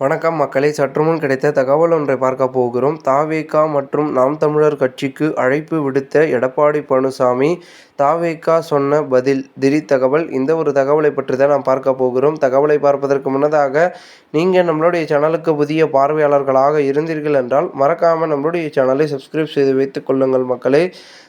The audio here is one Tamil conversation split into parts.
வணக்கம் மக்களை. சற்றுமுன் கிடைத்த தகவல் ஒன்றை பார்க்க போகிறோம். தாவேகா மற்றும் நாம் தமிழர் கட்சிக்கு அழைப்பு விடுத்த எடப்பாடி பழனிசாமி தாவேகா சொன்ன பதில் திடீர் தகவல் இந்த ஒரு தகவலை பற்றி தான் நாம் பார்க்க போகிறோம். தகவலை பார்ப்பதற்கு முன்னதாக நீங்கள் நம்மளுடைய சேனலுக்கு புதிய பார்வையாளர்களாக இருந்தீர்கள் என்றால் மறக்காமல் நம்மளுடைய சேனலை சப்ஸ்கிரைப் செய்து வைத்துக் கொள்ளுங்கள் மக்களே.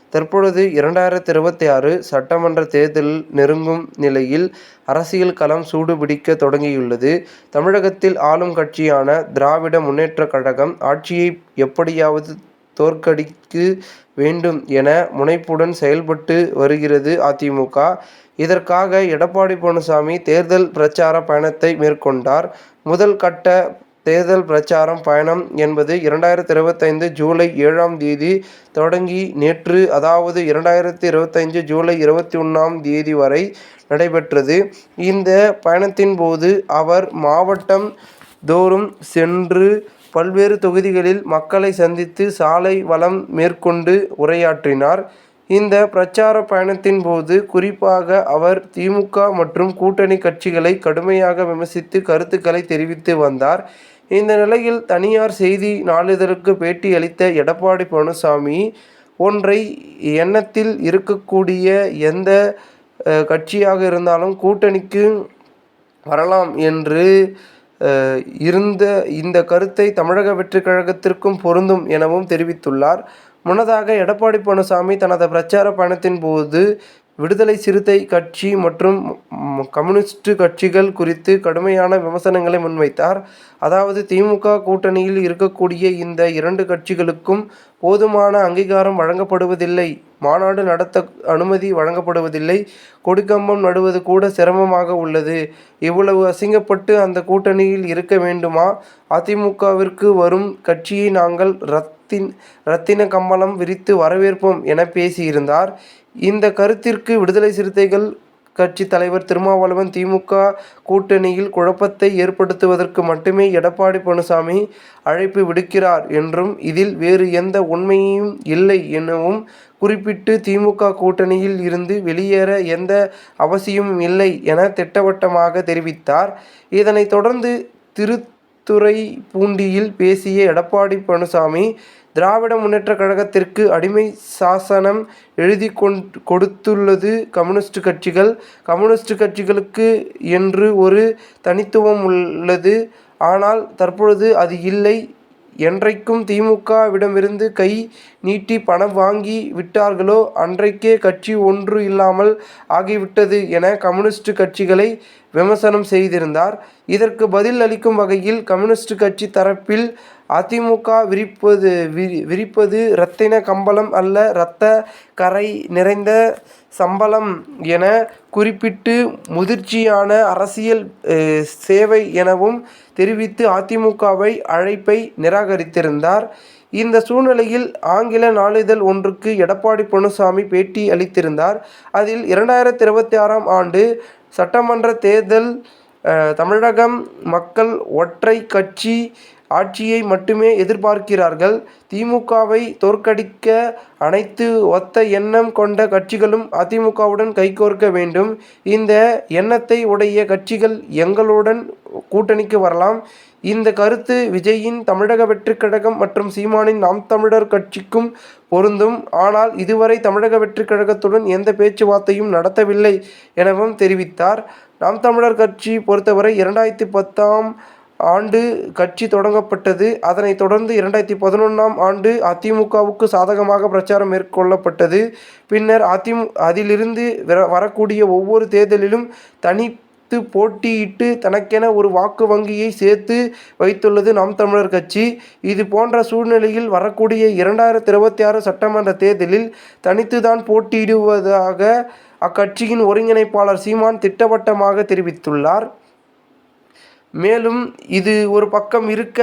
தற்பொழுது இரண்டாயிரத்தி இருபத்தி ஆறு சட்டமன்ற தேர்தல் நெருங்கும் நிலையில் அரசியல் களம் சூடுபிடிக்க தொடங்கியுள்ளது. தமிழகத்தில் ஆளும் கட்சியான திராவிட முன்னேற்றக் கழகம் ஆட்சியை எப்படியாவது தோற்கடிக்க வேண்டும் என முனைப்புடன் செயல்பட்டு வருகிறது அதிமுக. இதற்காக எடப்பாடி பழனிசாமி தேர்தல் பிரச்சார பயணத்தை மேற்கொண்டார். முதல் கட்ட தேர்தல் பிரச்சாரம் பயணம் என்பது இரண்டாயிரத்தி இருபத்தைந்து ஜூலை ஏழாம் தேதி தொடங்கி நேற்று அதாவது இரண்டாயிரத்தி இருபத்தைந்து ஜூலை இருபத்தி ஒன்றாம் தேதி வரை நடைபெற்றது. இந்த பயணத்தின் போது அவர் மாவட்டம் தோறும் சென்று பல்வேறு தொகுதிகளில் மக்களை சந்தித்து சாலை வளம் மேற்கொண்டு உரையாற்றினார். இந்த பிரச்சார பயணத்தின் போது குறிப்பாக அவர் திமுக மற்றும் கூட்டணி கட்சிகளை கடுமையாக விமர்சித்து கருத்துக்களை தெரிவித்து வந்தார். இந்த நிலையில் தனியார் செய்தி நாளிதழுக்கு பேட்டி அளித்த எடப்பாடி பழனிசாமி ஒன்றை எண்ணத்தில் இருக்கக்கூடிய எந்த கட்சியாக இருந்தாலும் கூட்டணிக்கு வரலாம் என்று இருந்த இந்த கருத்தை தமிழக வெற்றி கழகத்திற்கும் பொருந்தும் எனவும் தெரிவித்துள்ளார். முன்னதாக எடப்பாடி பழனிசாமி தனது பிரச்சார பயணத்தின் போது விடுதலை சிறுத்தை கட்சி மற்றும் கம்யூனிஸ்ட் கட்சிகள் குறித்து கடுமையான விமர்சனங்களை முன்வைத்தார். அதாவது திமுக கூட்டணியில் இருக்கக்கூடிய இந்த இரண்டு கட்சிகளுக்கும் போதுமான அங்கீகாரம் வழங்கப்படுவதில்லை. மாநாடு நடத்த அனுமதி வழங்கப்படுவதில்லை. கொடிக்கம்பம் நடுவது கூட சிரமமாக உள்ளது. இவ்வளவு அசிங்கப்பட்டு அந்த கூட்டணியில் இருக்க வேண்டுமா? அதிமுகவிற்கு வரும் கட்சியை நாங்கள் ரத்தின் ரத்தின கம்பளம் விரித்து வரவேற்போம் என பேசியிருந்தார். இந்த கருத்திற்கு விடுதலை சிறுத்தைகள் கட்சி தலைவர் திருமாவளவன் திமுக கூட்டணியில் குழப்பத்தை ஏற்படுத்துவதற்கு மட்டுமே எடப்பாடி பழனிசாமி அழைப்பு விடுக்கிறார் என்றும் இதில் வேறு எந்த உண்மையும் இல்லை எனவும் குறிப்பிட்டு திமுக கூட்டணியில் இருந்து வெளியேற எந்த அவசியமும் இல்லை என திட்டவட்டமாக தெரிவித்தார். இதனைத் தொடர்ந்து திருத்துறைப்பூண்டியில் பேசிய எடப்பாடி பழனிசாமி திராவிட முன்னேற்ற கழகத்திற்கு அடிமை சாசனம் எழுதி கொண் கொடுத்துள்ளது கம்யூனிஸ்ட் கட்சிகள். கம்யூனிஸ்ட் கட்சிகளுக்கு என்று ஒரு தனித்துவம் உள்ளது. ஆனால் தற்பொழுது அது இல்லை. என்றைக்கும் திமுகவிடமிருந்து கை நீட்டி பணம் வாங்கி விட்டார்களோ அன்றைக்கே கட்சி ஒன்று இல்லாமல் ஆகிவிட்டது என கம்யூனிஸ்ட் கட்சிகளை விமர்சனம் செய்திருந்தார். இதற்கு பதில் அளிக்கும் வகையில் கம்யூனிஸ்ட் கட்சி தரப்பில் அதிமுக விரிப்பது விரி விரிப்பது இரத்தின கம்பளம் அல்ல இரத்த கரை நிறைந்த சம்பளம் என குறிப்பிட்டு முதிர்ச்சியான அரசியல் சேவை எனவும் தெரிவித்து அதிமுகவை அழைப்பை நிராகரித்திருந்தார். இந்த சூழ்நிலையில் ஆங்கில நாளிதழ் ஒன்றுக்கு எடப்பாடி பழனிசாமி பேட்டி அளித்திருந்தார். அதில் இரண்டாயிரத்தி இருபத்தி ஆறாம் ஆண்டு சட்டமன்ற தேர்தல் தமிழகம் மக்கள் ஒற்றை கட்சி ஆட்சியை மட்டுமே எதிர்பார்க்கிறார்கள். திமுகவை தோற்கடிக்க அனைத்து ஒத்த எண்ணம் கொண்ட கட்சிகளும் அதிமுகவுடன் கைகோர்க்க வேண்டும். இந்த எண்ணத்தை உடைய கட்சிகள் எங்களுடன் கூட்டணிக்கு வரலாம். இந்த கருத்து விஜயின் தமிழக வெற்றிக் கழகம் மற்றும் சீமானின் நாம் தமிழர் கட்சிக்கும் பொருந்தும். ஆனால் இதுவரை தமிழக வெற்றிக் கழகத்துடன் எந்த பேச்சுவார்த்தையும் நடத்தவில்லை எனவும் தெரிவித்தார். நாம் தமிழர் கட்சி பொறுத்தவரை இரண்டாயிரத்தி பத்தாம் ஆண்டு கட்சி தொடங்கப்பட்டது. அதனைத் தொடர்ந்து இரண்டாயிரத்தி பதினொன்றாம் ஆண்டு அதிமுகவுக்கு சாதகமாக பிரச்சாரம் மேற்கொள்ளப்பட்டது. பின்னர் அதிமு அதிலிருந்து வரக்கூடிய ஒவ்வொரு தேர்தலிலும் தனி தனித்து போட்டியிட்டு தனக்கென ஒரு வாக்கு வங்கியை சேர்த்து வைத்துள்ளது நாம் தமிழர் கட்சி. இது போன்ற சூழ்நிலையில் வரக்கூடிய இரண்டாயிரத்தி இருபத்தி ஆறு சட்டமன்ற தேர்தலில் தனித்துதான் போட்டியிடுவதாக அக்கட்சியின் ஒருங்கிணைப்பாளர் சீமான் திட்டவட்டமாக தெரிவித்துள்ளார். மேலும் இது ஒரு பக்கம் இருக்க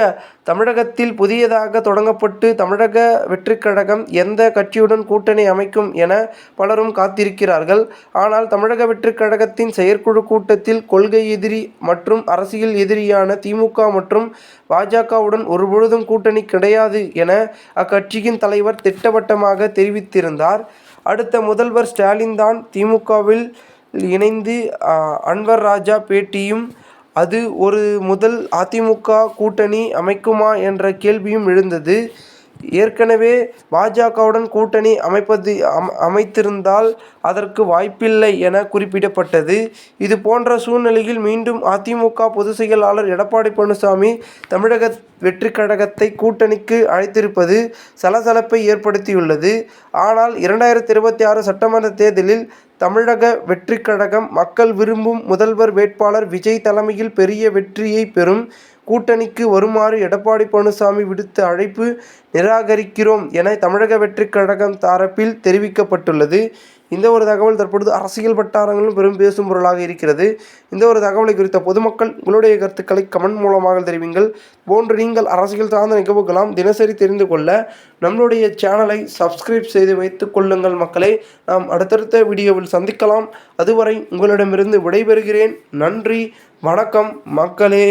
தமிழகத்தில் புதியதாக தொடங்கப்பட்டு தமிழக வெற்றிக் கழகம் எந்த கட்சியுடன் கூட்டணி அமைக்கும் என பலரும் காத்திருக்கிறார்கள். ஆனால் தமிழக வெற்றிக் கழகத்தின் செயற்குழு கூட்டத்தில் கொள்கை எதிரி மற்றும் அரசியல் எதிரியான திமுக மற்றும் பாஜகவுடன் ஒருபொழுதும் கூட்டணி கிடையாது என அக்கட்சியின் தலைவர் திட்டவட்டமாக தெரிவித்திருந்தார். அடுத்த முதல்வர் ஸ்டாலின் தான் திமுகவில் இணைந்து அன்வர் ராஜா பேட்டியும் அது ஒரு முதல் அதிமுக கூட்டணி அமைக்குமா என்ற கேள்வியும் எழுந்தது. ஏற்கனவே பாஜகவுடன் கூட்டணி அமைப்பது அமைத்திருந்தால் அதற்கு வாய்ப்பில்லை என குறிப்பிடப்பட்டது. இது போன்ற சூழ்நிலையில் மீண்டும் அதிமுக பொதுச் செயலாளர் எடப்பாடி பழனிசாமி தமிழக வெற்றி கழகத்தை கூட்டணிக்கு அழைத்திருப்பது சலசலப்பை ஏற்படுத்தியுள்ளது. ஆனால் இரண்டாயிரத்தி இருபத்தி ஆறு சட்டமன்ற தேர்தலில் தமிழக வெற்றி கழகம் மக்கள் விரும்பும் முதல்வர் வேட்பாளர் விஜய் தலைமையில் பெரிய வெற்றியை பெறும். கூட்டணிக்கு வருமாறு எடப்பாடி பழனிசாமி விடுத்த அழைப்பு நிராகரிக்கிறோம் என தமிழக வெற்றி கழகம் தரப்பில் தெரிவிக்கப்பட்டுள்ளது. இந்த ஒரு தகவல் தற்பொழுது அரசியல் வட்டாரங்களும் பெரும் பேசும் பொருளாக இருக்கிறது. இந்த ஒரு தகவலை குறித்த பொதுமக்கள் உங்களுடைய கருத்துக்களை கமெண்ட் மூலமாக தெரிவிங்கள் போன்று நீங்கள் அரசியல் சார்ந்த நிகழ்வுகளாம் தினசரி தெரிந்து கொள்ள நம்மளுடைய சேனலை சப்ஸ்கிரைப் செய்து வைத்துக் கொள்ளுங்கள் மக்களே. நாம் அடுத்தடுத்த வீடியோவில் சந்திக்கலாம். அதுவரை உங்களிடமிருந்து விடைபெறுகிறேன். நன்றி வணக்கம் மக்களே.